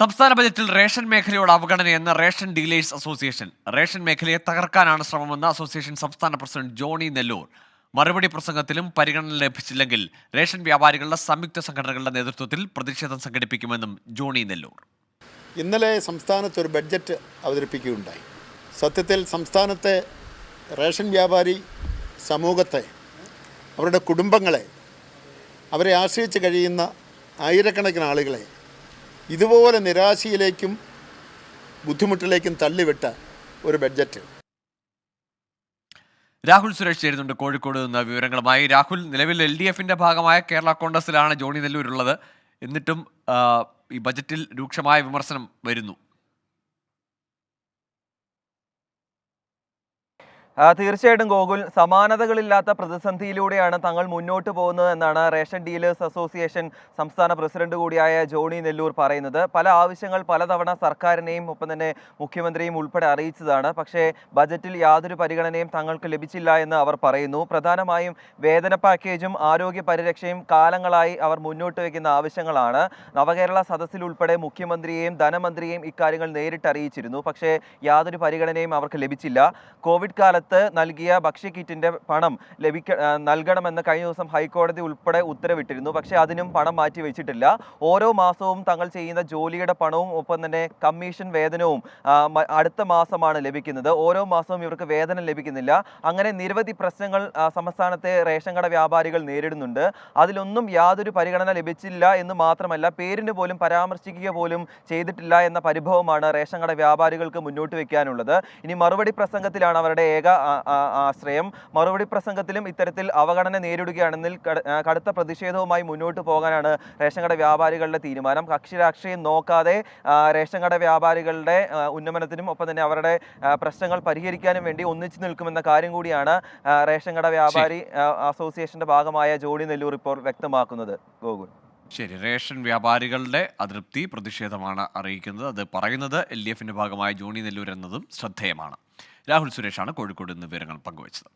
സംസ്ഥാന ബജറ്റിൽ റേഷൻ മേഖലയോട് അവഗണനയെന്ന് റേഷൻ ഡീലേഴ്സ് അസോസിയേഷൻ. റേഷൻ മേഖലയെ തകർക്കാനാണ് ശ്രമമെന്ന് അസോസിയേഷൻ സംസ്ഥാന പ്രസിഡന്റ് ജോണി നെല്ലൂർ. മറുപടി പ്രസംഗത്തിലും പരിഗണന ലഭിച്ചില്ലെങ്കിൽ റേഷൻ വ്യാപാരികളുടെ സംയുക്ത സംഘടനകളുടെ നേതൃത്വത്തിൽ പ്രതിഷേധം സംഘടിപ്പിക്കുമെന്നും ജോണി നെല്ലൂർ. ഇന്നലെ സംസ്ഥാനത്ത് ഒരു ബഡ്ജറ്റ് അവതരിപ്പിക്കുകയുണ്ടായി. സത്യത്തിൽ സംസ്ഥാനത്തെ റേഷൻ വ്യാപാരി സമൂഹത്തെ അവരുടെ കുടുംബങ്ങളെ അവരെ ആശ്രയിച്ച് കഴിയുന്ന ആയിരക്കണക്കിന് ആളുകളെ ഇതുപോലെ നിരാശയിലേക്കും ബുദ്ധിമുട്ടിലേക്കും തള്ളിവിട്ട ഒരു ബഡ്ജറ്റ്. രാഹുൽ സുരേഷ് ചേരുന്നുണ്ട് കോഴിക്കോട് നിന്ന് വിവരങ്ങളുമായി. രാഹുൽ നിലവിൽ എൽ ഡി എഫിന്റെ ഭാഗമായ കേരള കോൺഗ്രസിലാണ് ജോണി നെല്ലൂരുള്ളത്. എന്നിട്ടും ഈ ബജറ്റിൽ രൂക്ഷമായ വിമർശനം വരുന്നു. തീർച്ചയായിട്ടും ഗോകുൽ സമാനതകളില്ലാത്ത പ്രതിസന്ധിയിലൂടെയാണ് തങ്ങൾ മുന്നോട്ട് പോകുന്നത് എന്നാണ് റേഷൻ ഡീലേഴ്സ് അസോസിയേഷൻ സംസ്ഥാന പ്രസിഡന്റ് കൂടിയായ ജോണി നെല്ലൂർ പറയുന്നത്. പല ആവശ്യങ്ങൾ പലതവണ സർക്കാരിനെയും ഒപ്പം തന്നെ മുഖ്യമന്ത്രിയും ഉൾപ്പെടെ അറിയിച്ചതാണ്. പക്ഷേ ബജറ്റിൽ യാതൊരു പരിഗണനയും തങ്ങൾക്ക് ലഭിച്ചില്ല എന്ന് അവർ പറയുന്നു. പ്രധാനമായും വേതന പാക്കേജും ആരോഗ്യ പരിരക്ഷയും കാലങ്ങളായി അവർ മുന്നോട്ട് വയ്ക്കുന്ന ആവശ്യങ്ങളാണ്. നവകേരള സദസ്സിൽ ഉൾപ്പെടെ മുഖ്യമന്ത്രിയെയും ധനമന്ത്രിയെയും ഇക്കാര്യങ്ങൾ നേരിട്ട് അറിയിച്ചിരുന്നു പക്ഷേ യാതൊരു പരിഗണനയും അവർക്ക് ലഭിച്ചില്ല. കോവിഡ് കാലത്ത് നൽകിയ ഭക്ഷ്യക്കിറ്റിന്റെ പണം ലഭിക്ക നൽകണമെന്ന് കഴിഞ്ഞ ദിവസം ഹൈക്കോടതി ഉൾപ്പെടെ ഉത്തരവിട്ടിരുന്നു. പക്ഷേ അതിനും പണം മാറ്റി വെച്ചിട്ടില്ല. ഓരോ മാസവും തങ്ങൾ ചെയ്യുന്ന ജോലിയുടെ പണവും ഒപ്പം തന്നെ കമ്മീഷൻ വേതനവും അടുത്ത മാസമാണ് ലഭിക്കുന്നത്. ഓരോ മാസവും ഇവർക്ക് വേതനം ലഭിക്കുന്നില്ല. അങ്ങനെ നിരവധി പ്രശ്നങ്ങൾ സംസ്ഥാനത്തെ റേഷൻ കട വ്യാപാരികൾ നേരിടുന്നുണ്ട്. അതിലൊന്നും യാതൊരു പരിഗണന ലഭിച്ചില്ല എന്ന് മാത്രമല്ല പേരിന് പോലും പരാമർശിക്കുക പോലും ചെയ്തിട്ടില്ല എന്ന പരിഭവമാണ് റേഷൻ കട വ്യാപാരികൾക്ക് മുന്നോട്ട് വയ്ക്കാനുള്ളത് ഇനി മറുപടി പ്രസംഗത്തിലാണ് അവരുടെ ഏക ആശ്രയം മറുപടി പ്രസംഗത്തിലും ഇത്തരത്തിൽ അവഗണന നേരിടുകയാണെന്നിൽ കടുത്ത പ്രതിഷേധവുമായി മുന്നോട്ട് പോകാനാണ് റേഷൻ കട വ്യാപാരികളുടെ തീരുമാനം. കക്ഷി രാഷ്ട്രീയം നോക്കാതെ റേഷൻ കട വ്യാപാരികളുടെ ഉന്നമനത്തിനും ഒപ്പം തന്നെ അവരുടെ പ്രശ്നങ്ങൾ പരിഹരിക്കാനും വേണ്ടി ഒന്നിച്ചു നിൽക്കുമെന്ന കാര്യം കൂടിയാണ് റേഷൻ കട വ്യാപാരി അസോസിയേഷന്റെ ഭാഗമായ ജോഡി നെല്ലൂർ ഇപ്പോൾ വ്യക്തമാക്കുന്നത്. ഗോകുൽ. ശരി. റേഷൻ വ്യാപാരികളുടെ അതൃപ്തി പ്രതിഷേധമാണ് അറിയിക്കുന്നത്. അത് പറയുന്നത് എൽ ഡി എഫിന്റെ ഭാഗമായ ജോണി നെല്ലൂർ എന്നതും ശ്രദ്ധേയമാണ്. രാഹുൽ സുരേഷാണ് കോഴിക്കോട് നിന്ന് വിവരങ്ങൾ പങ്കുവച്ചത്.